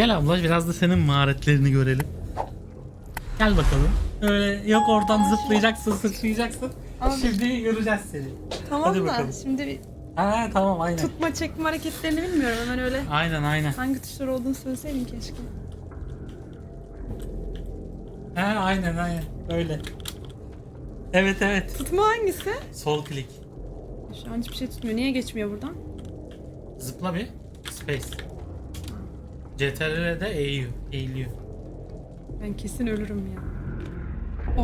Gel abla biraz da senin maharetlerini görelim. Gel bakalım. Öyle yok oradan zıplayacaksın, sıçrayacaksın. Abi. Şimdi göreceğiz seni. Tamam Hadi da bakalım. şimdi bir Ha tamam aynen. tutma çekme hareketlerini bilmiyorum hemen öyle. Aynen aynen. Hangi tuşlar olduğunu söyleseydim keşke. Ha aynen aynen. Öyle. Evet evet. Tutma hangisi? Sol klik. Şu an hiçbir şey tutmuyor. Niye geçmiyor buradan? Zıpla bir. Space. CTRL'de eğiyor. Eğiliyor. Ben kesin ölürüm ya.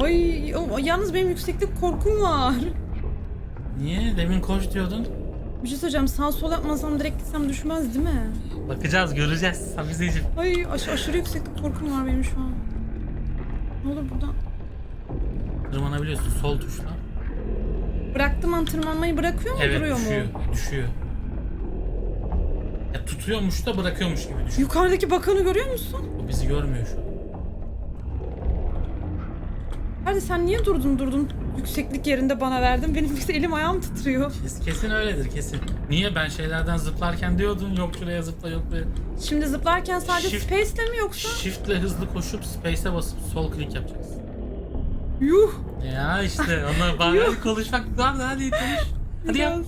Ay o- yalnız benim yükseklik korkum var. Niye? Demin koş diyordun. Bir şey söyleyeceğim sağ sol yapmasam direkt gitsem düşmez değil mi? Bakacağız, göreceğiz. Hafizeciğim. Ay aş- aşırı yükseklik korkum var benim şu an. Ne olur buradan. Tırmanabiliyorsun sol tuşla. Bıraktım an tırmanmayı bırakıyor mu Evet duruyor düşüyor. mu? Düşüyor. Ya tutuyormuş da bırakıyormuş gibi düşün. Yukarıdaki bakanı görüyor musun? O bizi görmüyor şu an. Hadi sen niye durdun durdun yükseklik yerinde bana verdin? Benim elim ayağım titriyor. Kes- Kesin öyledir kesin. Niye ben şeylerden zıplarken diyordun yok şuraya zıpla yok buraya. Şimdi zıplarken sadece Shift- space'le mi yoksa? Shift'le hızlı koşup space'e basıp sol klik yapacaksın. Yuh! Ya işte ona bari konuşmak var da hadi konuş. Hadi yap.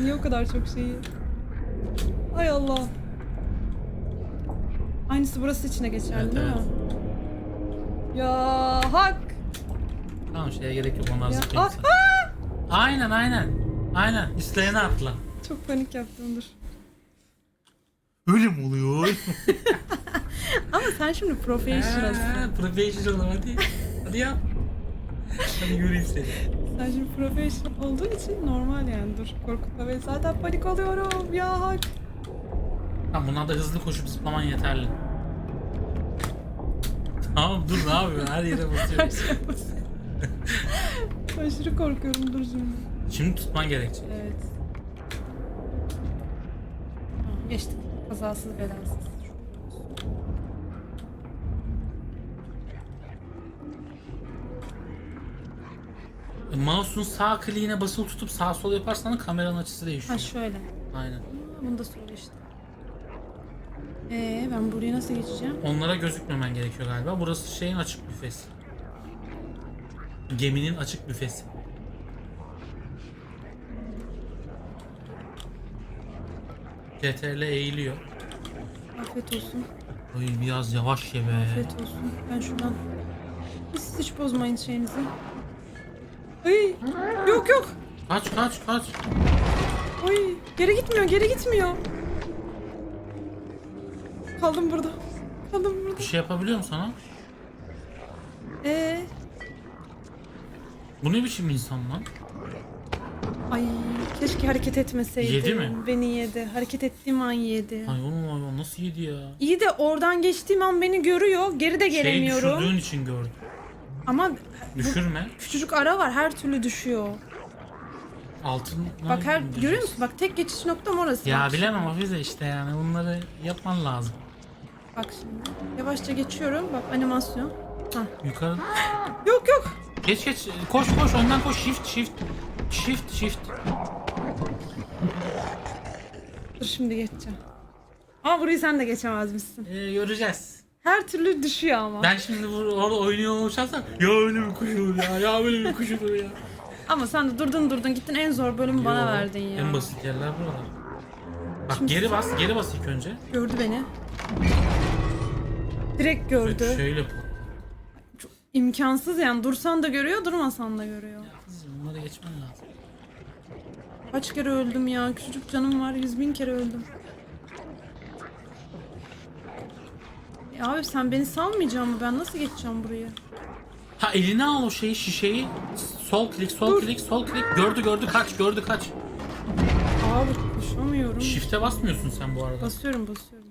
Niye o kadar çok şeyi? Ay Allah. Aynısı burası içine geçerli Evet, değil evet. mi? Ya hak. Tamam şeye gerek yok onlar ah, sen. Aynen aynen. Aynen. İsteyene atla. Çok panik yaptım dur. Öyle mi oluyor? Ama sen şimdi professionalsın. Professional hadi. Hadi yap. Hadi göreyim seni. Sen şimdi professional olduğun için normal yani dur korkutma beni zaten panik oluyorum ya hak. Tamam buna da hızlı koşup zıplaman yeterli. Tamam dur ne yapıyorsun? Her yere basıyorum. basıyor. Aşırı korkuyorum dur şimdi. Şimdi tutman gerekecek. Evet. Tamam, geçtik. Kazasız belasız. Mouse'un sağ kliğine basılı tutup sağ sol yaparsan kameranın açısı Ha değişiyor. şöyle. Aynen. Ha, Bunu da söyle işte. Ee, ben buraya nasıl geçeceğim? Onlara gözükmemen gerekiyor galiba. Burası şeyin açık büfesi. Geminin açık büfesi. CTRL eğiliyor. Afiyet olsun. Oy biraz yavaş ye be. Afiyet olsun. Ben şuradan... Siz hiç bozmayın şeyinizi. Ay, yok yok. Kaç kaç kaç. Ay, geri gitmiyor, geri gitmiyor. Kaldım burada. Kaldım burada. Bir şey yapabiliyor musun sana? Ee, Bu ne biçim insan lan? ay keşke hareket etmeseydim. Yedi mi? Beni yedi. Hareket ettiğim an yedi. Ay oğlum ay, nasıl yedi ya? İyi de oradan geçtiğim an beni görüyor. Geri de Şeyi gelemiyorum. düşürdüğün için gördüm. Ama Düşürme. küçücük ara var. Her türlü düşüyor. Altın. Bak her görüyor musun? Bak tek geçiş noktam orası. Ya Bak. bilemem Hafize işte yani bunları yapman lazım. Bak şimdi. Yavaşça geçiyorum. Bak animasyon. Hah. Yukarı. Yok yok. Geç geç. Koş koş önden koş. Shift shift. Shift shift. Dur şimdi geçeceğim. Ama burayı sen de geçemezmişsin. Ee, göreceğiz. Her türlü düşüyor ama. Ben şimdi bu, orada oynuyor olsam ya öyle bir kuş olur ya. Ya böyle bir kuş olur ya. Ama sen de durdun durdun gittin en zor bölümü bana Yo, verdin ya. En basit yerler buralar. Bak Şimdi- geri bas, geri bas ilk önce. Gördü beni. Direkt gördü. Şöyle bu. İmkansız yani dursan da görüyor durmasan da görüyor. Bunları geçmen lazım. Kaç kere öldüm ya küçücük canım var yüz bin kere öldüm. Ya abi sen beni salmayacaksın mı? Ben nasıl geçeceğim buraya? Ha eline al o şeyi şişeyi. Sol klik, sol Dur. klik, sol klik. Gördü gördü kaç, gördü kaç. Abi koşamıyorum. Shift'e basmıyorsun sen bu arada. Basıyorum basıyorum.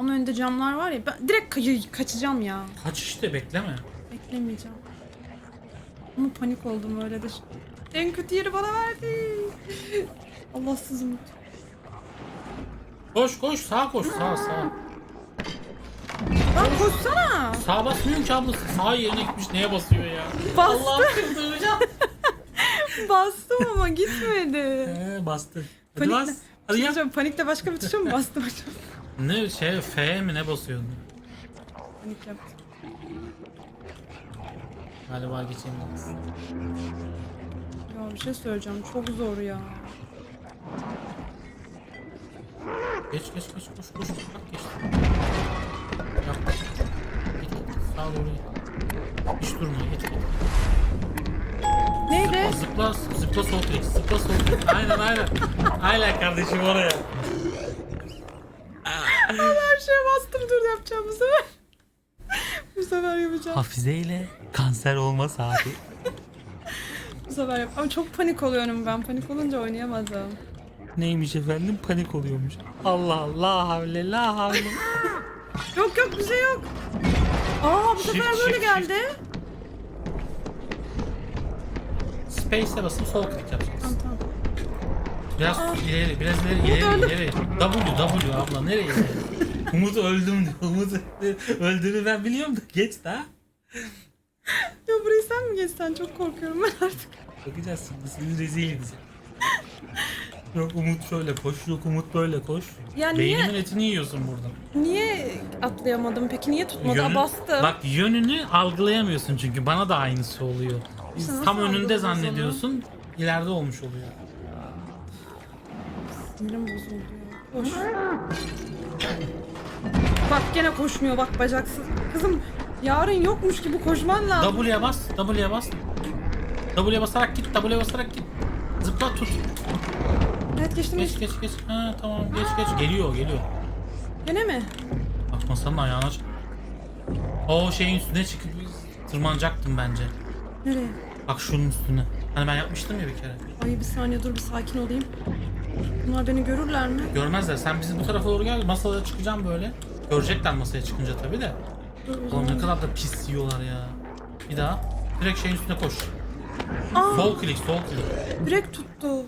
Ama önde camlar var ya ben direkt ka- kaçacağım ya. Kaç işte bekleme. Beklemeyeceğim. Ama panik oldum öyle de. En kötü yeri bana verdi. Allahsız umut. Koş koş sağa koş sağ sağ. Lan koşsana. Sağa basmıyor ki ablası. Sağ yerine gitmiş neye basıyor ya? Bastı. Allah'ım kızdıracağım. Bastım ama gitmedi. Ee, bastı. Hadi Panikle- bas. Hadi yap. Hocam panikle başka bir tuşa mı bastım hocam? Ne şey F mi ne basıyordun? Galiba geçemeyiz. Ya bir şey söyleyeceğim. Çok zor ya. Geç geç geç koş koş. Bak geç. Yap. Git git. Sağa doğru git. Hiç durma git git. Neydi? Zıpla zıpla sol klik. Zıpla sol klik. Aynen aynen. Aynen kardeşim oraya. Her şeye bastım dur yapacağım bu sefer. bu sefer yapacağım. Hafize ile kanser olmaz abi. Bu sefer yap. Ama çok panik oluyorum ben. Panik olunca oynayamadım. Neymiş efendim panik oluyormuş. Allah Allah havle la havle. Yok yok bir şey yok. Aa bu sefer Shift, böyle shift, geldi. Space'e basıp sol klik yapacaksın. Tamam tamam. Biraz ileri, biraz ileri, ileri, ileri. W, W abla nereye? Umut öldüm diyor. Umut öldüğünü ben biliyorum da geç daha. Ya burayı sen mi geçsen? Çok korkuyorum ben artık. Bakacağız şimdi sizi rezil edeceğim. Yok Umut şöyle koş, yok Umut böyle koş. Ya niye- Beynimin etini yiyorsun burada. Niye atlayamadım peki? Niye tutmadı? Yönü- Bastım. Bak yönünü algılayamıyorsun çünkü bana da aynısı oluyor. Nasıl Tam önünde algılayacağız onu? zannediyorsun, ileride olmuş oluyor. Sinirim bozuldu ya. Koş. Bak gene koşmuyor bak bacaksız. Kızım yarın yokmuş gibi koşman lazım. W'ye bas, W'ye bas. W'ye basarak git, W'ye basarak git. Zıpla tut. Evet geçtim Geç geç geç. Ha tamam geç geç. Geliyor geliyor. Gene mi? Bak masanın ayağına çık. O şeyin üstüne çıkıp tırmanacaktım bence. Nereye? Bak şunun üstüne. Hani ben yapmıştım ya bir kere. Ay bir saniye dur bir sakin olayım. Bunlar beni görürler mi? Görmezler. Sen bizim bu tarafa doğru gel. Masaya çıkacağım böyle. Görecekler masaya çıkınca tabii de. Oğlum ne kadar da pis yiyorlar ya. Bir daha. Direkt şeyin üstüne koş. Aa, Sol klik, sol klik. direkt tuttu.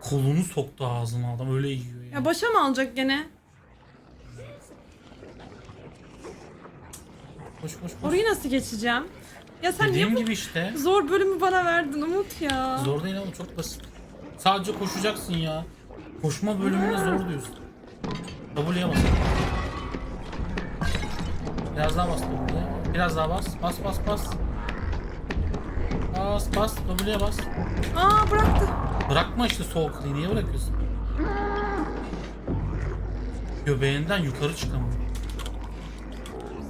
Kolunu soktu ağzına adam öyle yiyor ya. Ya başa mı alacak gene? Koş koş koş. Orayı nasıl geçeceğim? Ya sen Dediğim niye bu gibi işte. zor bölümü bana verdin Umut ya? Zor değil ama çok basit. Sadece koşacaksın ya. Koşma bölümüne zor diyorsun. W'ye bas. Biraz daha bas W'ye. Biraz daha bas. Bas bas bas. Bas bas W'ye bas. Aa bıraktı. Bırakma işte sol kliği niye bırakıyorsun? Göbeğinden yukarı çıkamıyor.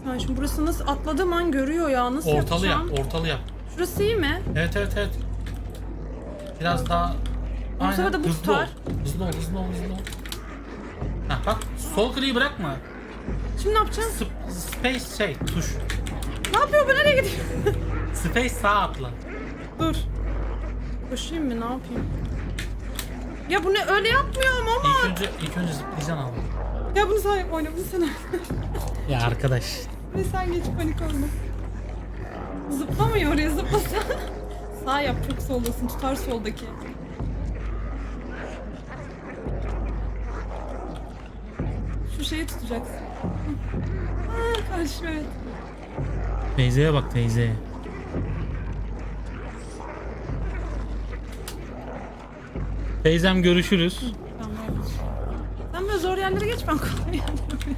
Sen şimdi burası nasıl atladığım an görüyor ya. Nasıl Ortalı yap, yapacağım? ortalı yap. Şurası iyi mi? Evet evet evet. Biraz daha Bu sefer de bu hızlı tutar. ol. Hızlı ol, hızlı ol, hızlı ol. Heh, bak sol kliği bırakma. Şimdi ne yapacağım? Sp- space şey tuş. Ne yapıyor bu nereye gidiyor? Space sağ atla. Dur. Koşayım mı ne yapayım? Ya bu ne öyle yapmıyorum ama. İlk önce ilk önce zıplayacaksın abi. Ya bunu sen oyna bunu sen. Ya arkadaş. Ve sen geç panik olma. Zıplamıyor oraya zıplasa. Sağ yap çok soldasın tutar soldaki. Şu şeyi tutacaksın. Aa, kardeşim evet. Teyzeye bak teyzeye. Teyzem görüşürüz. Tamam. Sen böyle zor yerlere geç ben kolay yerlere.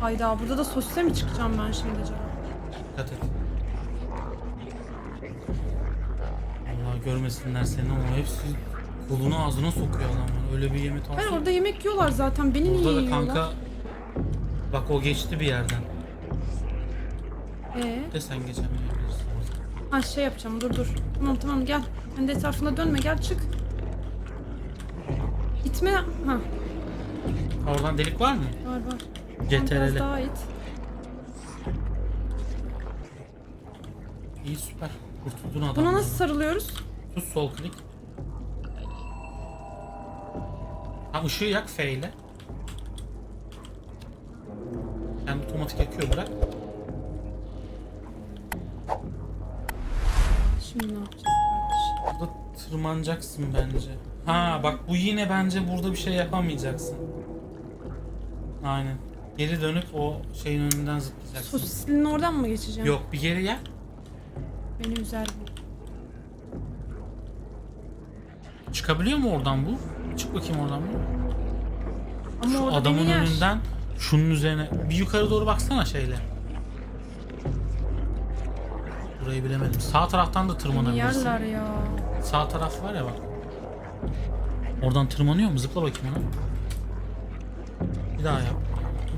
Hayda burada da sosyal mi çıkacağım ben şimdi acaba? Dikkat et. Allah görmesinler seni ama hepsi kolunu ağzına sokuyor adam. Öyle bir yemek Hayır alsın. orada yemek yiyorlar zaten beni niye Burada da yiyorlar? kanka bak o geçti bir yerden. Ee? De sen geçemeyebilirsin. Ha şey yapacağım dur dur. Tamam tamam gel. Sen de etrafına dönme gel çık. İtme. Ha Oradan delik var mı? var var. Sen Biraz CTRL. daha it. İyi süper. Kurtuldun adam. Buna nasıl sarılıyoruz? Tut sol klik. Ha ışığı yak F ile. Kendi otomatik yakıyor bırak. Şimdi ne yapacağız kardeş? Burada tırmanacaksın bence. Ha bak bu yine bence burada bir şey yapamayacaksın. Aynen. Geri dönüp o şeyin önünden zıplayacaksın. Sosislinin oradan mı geçeceğim? Yok bir geri gel. Beni üzer bu. Çıkabiliyor mu oradan bu? Çık bakayım oradan bu. Ama Şu orada adamın beni yer. önünden şunun üzerine bir yukarı doğru baksana şeyle. Burayı bilemedim. Sağ taraftan da Beni tırmanabilirsin. yerler ya. Sağ taraf var ya bak. Oradan tırmanıyor mu? Zıpla bakayım ona. Bir daha yap.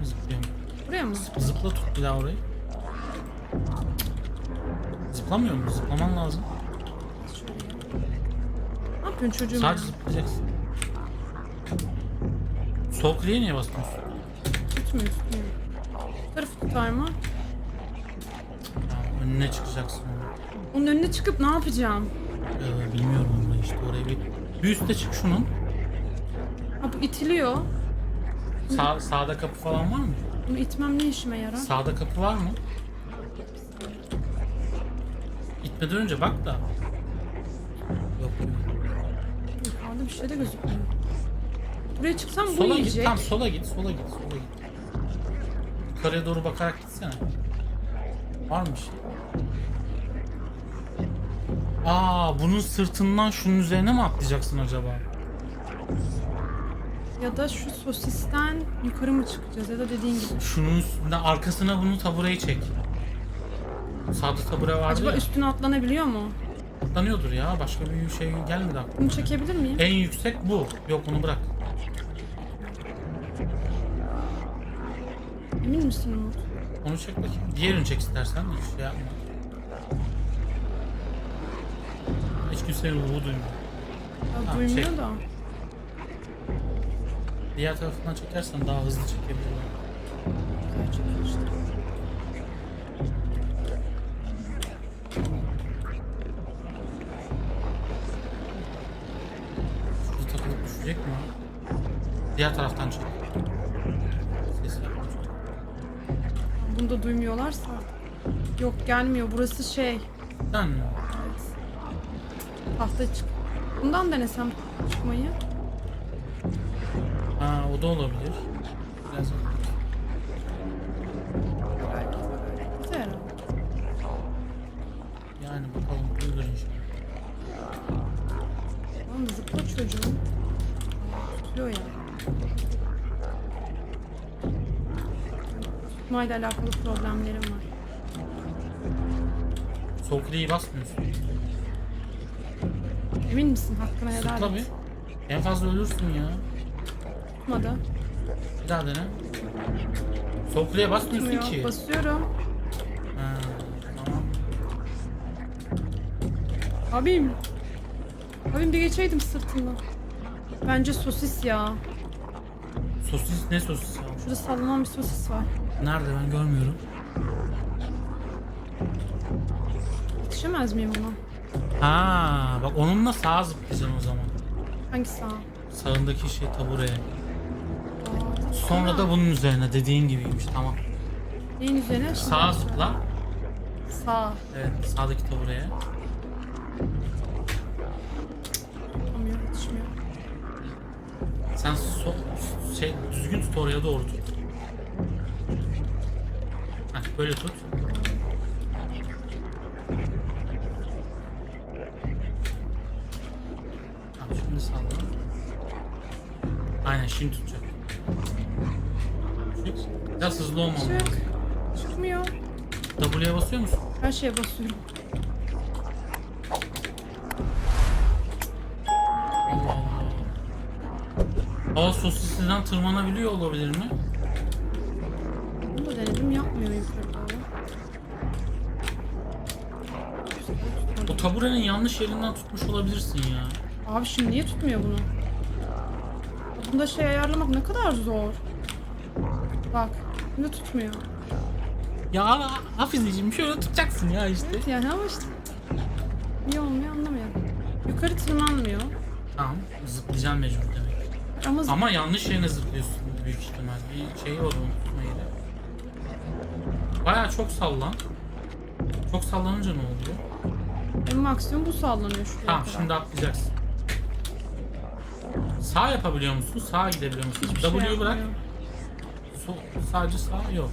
Zıplıyor mu? Buraya mı? Zıpla tut bir daha orayı. Zıplamıyor mu? Zıplaman lazım. Ne yapıyorsun çocuğum? Sadece ya? zıplayacaksın. Sol kliğe niye basmıyorsun? Tutmuyor. Bu tarafı tutar mı? Ya, önüne çıkacaksın onu. Onun önüne çıkıp ne yapacağım? Ee, bilmiyorum onu işte orayı bir. Bir üste çık şunun. Ha bu itiliyor. Sağ, sağda kapı falan var mı? Bunu itmem ne işime yarar? Sağda kapı var mı? Gitmeden önce bak da. Yok. Yukarıda bir şey de gözükmüyor. Buraya çıksam bu Sola git. yiyecek. Tam sola git. Sola git. Sola git. Yukarıya doğru bakarak gitsene. Var mı şey? Aa, bunun sırtından şunun üzerine mi atlayacaksın acaba? Ya da şu sosisten yukarı mı çıkacağız ya da dediğin gibi. Şunun üstünde arkasına bunu tabureyi çek. Sağda tabure vardı Acaba ya. üstüne atlanabiliyor mu? Atlanıyordur ya. Başka bir şey gelmedi aklıma. Bunu çekebilir miyim? En yüksek bu. Yok bunu bırak. Emin misin Umut? Onu çek bakayım. Diğerini çek istersen. Hiç şey yapma. Hiç kimsenin ruhu duymuyor. Ya Ha, duymuyor çek. da. Diğer tarafından çekersen daha hızlı çekebilirler. Gerçekten işte. Şurada takılıp düşecek mi? Diğer taraftan çek. Bunu da duymuyorlarsa. Yok gelmiyor. Burası şey. Ben mi? Evet. Tahta çık. Bundan denesem çıkmayı. Ha o da olabilir. Biraz Belki. Güzel herhalde. yani bakalım duyulur inşallah. Tamam zıpla çocuğum. Tutuyor ya. Tutmayla alakalı problemlerim var. Sol kliği basmıyorsun. Emin misin? Hakkını helal bir. et. En fazla ölürsün ya. Tutmadı. Bir daha dene. Sol kliğe basmıyorsun Tutmuyor. ki. Basıyorum. Ha, tamam. Abim. Abim bir geçeydim sırtından. Bence sosis ya. Sosis ne sosis? Şurada sallanan bir sosis var. Nerede ben görmüyorum. Yetişemez miyim ona? Ha, bak onunla sağa zıplayacaksın o zaman. Hangi sağ? Sağındaki şey tabureye. Sonra da bunun üzerine dediğin gibiymiş tamam. Neyin üzerine? Sağa zıpla. Sağ. Evet sağdaki tabureye. Şey düzgün tut oraya doğru tut. Heh, böyle tut. Tamam şimdi salla. Aynen şimdi tutacak. Biraz hızlı olmam lazım. Çıkmıyor. W'ye basıyor musun? Her şeye basıyorum. Sosisliden tırmanabiliyor olabilir mi? Bunu da denedim yapmıyor yukarı doğru. O taburenin yanlış yerinden tutmuş olabilirsin ya. Abi şimdi niye tutmuyor bunu? Bunda şey ayarlamak ne kadar zor. Bak. Şimdi tutmuyor. Ya Hafizeciğim şöyle tutacaksın ya işte. Evet yani ama işte. Niye olmuyor anlamıyorum. Yukarı tırmanmıyor. Tamam zıplayacaksın mecbur. Ama, Ama yanlış yerine zıplıyorsun büyük ihtimal. Bir şey var onun tutma yeri. Baya çok sallan. Çok sallanınca ne oluyor? en maksimum bu sallanıyor şuraya Tamam kadar. şimdi atlayacaksın. Sağ yapabiliyor musun? Sağa gidebiliyor musun? Hiçbir W'yu şey bırak. Sol, sadece sağ yok.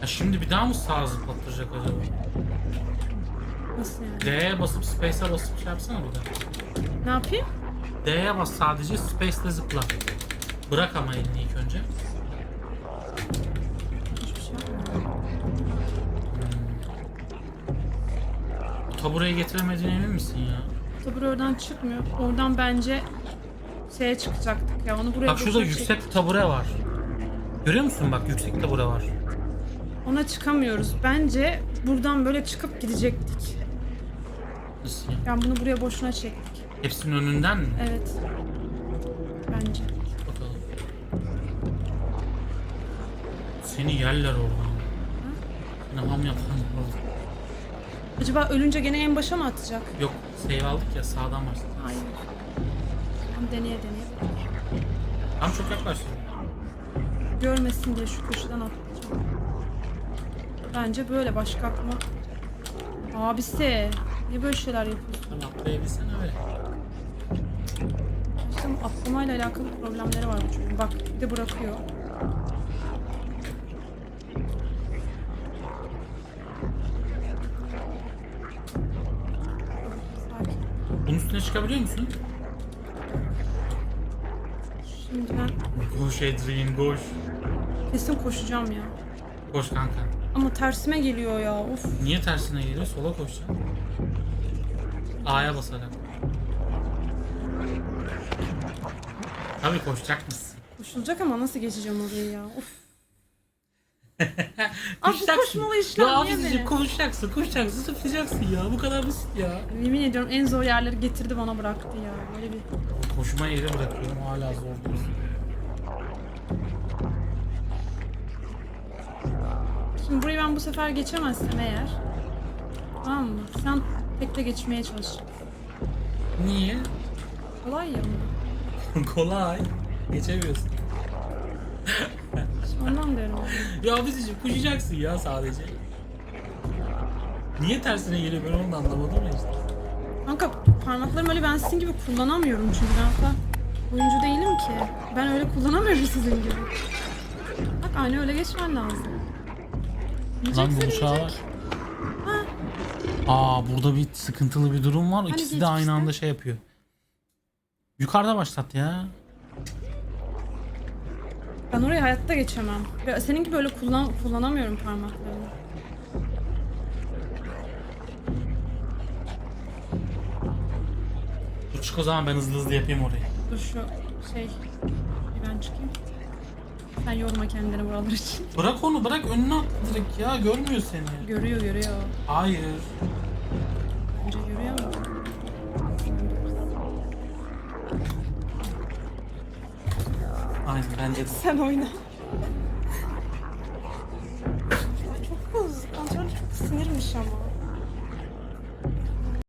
Ya şimdi bir daha mı sağa zıplattıracak acaba? Nasıl yani? D'ye basıp space'e basıp şey yapsana bir daha. Ne yapayım? D'ye bas sadece space'le zıpla. Bırak ama elini ilk önce. Hiçbir şey. Taburayı getiremediğine emin misin ya? Tabure oradan çıkmıyor. Oradan bence şeye çıkacaktık ya. Onu buraya Bak şurada boşuna yüksek tabure var. Görüyor musun bak yüksek tabure var. Ona çıkamıyoruz. Bence buradan böyle çıkıp gidecektik. Nasıl ya? Yani bunu buraya boşuna çektik. Hepsinin önünden mi? Evet. Bence. Bakalım. Seni yerler oradan. Seni ham yapan. Acaba ölünce gene en başa mı atacak? Yok save aldık ya sağdan başladı. Hayır. Tam deneye deneye. Tam çok yaklaştı. Görmesin diye şu köşeden atlayacağım. Bence böyle başka aklıma. Abisi. Niye böyle şeyler yapıyorsun? Atlayabilsene öyle. İşte bu atlamayla alakalı problemleri var bu çocuğun. Bak bir de bırakıyor. Sakin. Bunun üstüne çıkabiliyor musun? Şimdi ben Koş Adrian koş. kesin koşacağım ya. Koş kanka. Ama tersime geliyor ya. Of. Niye tersine geliyor? Sola koşacaksın. A'ya basarak. Tabii koşacak mısın? Koşulacak ama nasıl geçeceğim orayı ya? Of. Abi bu koşmalı işlem Ya niye beni? koşacaksın, koşacaksın, zıplayacaksın ya. Bu kadar basit ya. Yemin ediyorum en zor yerleri getirdi bana bıraktı ya. Böyle bir Koşma yeri bırakıyorum hala zor diyorsun. Şimdi burayı ben bu sefer geçemezsem eğer Tamam mı? Sen tekte geçmeye çalış. Niye? Kolay ya. Kolay. Geçemiyorsun. Ondan diyorum. Ya abicim koşacaksın ya sadece. Niye tersine geliyor ben onu da anlamadım ya işte. Kanka parmaklarımı öyle ben sizin gibi kullanamıyorum çünkü ben falan oyuncu değilim ki. Ben öyle kullanamıyorum sizin gibi. Bak aynı öyle geçmen lazım. Lan bu uçağı. Ha, Aa burada bir sıkıntılı bir durum var. İkisi de aynı anda şey yapıyor. Yukarıda başlat ya. ben orayı hayatta geçemem. Ve Senin gibi öyle kullan kullanamıyorum parmaklarımı. Dur çık o zaman ben hızlı hızlı yapayım orayı. Dur şu şey bir ben çıkayım. Sen yorma kendini buralar için. Bırak onu bırak önüne at direkt ya görmüyor seni. Görüyor görüyor. Hayır. Bence görüyor mu? Aynen bence de. Sen oyna.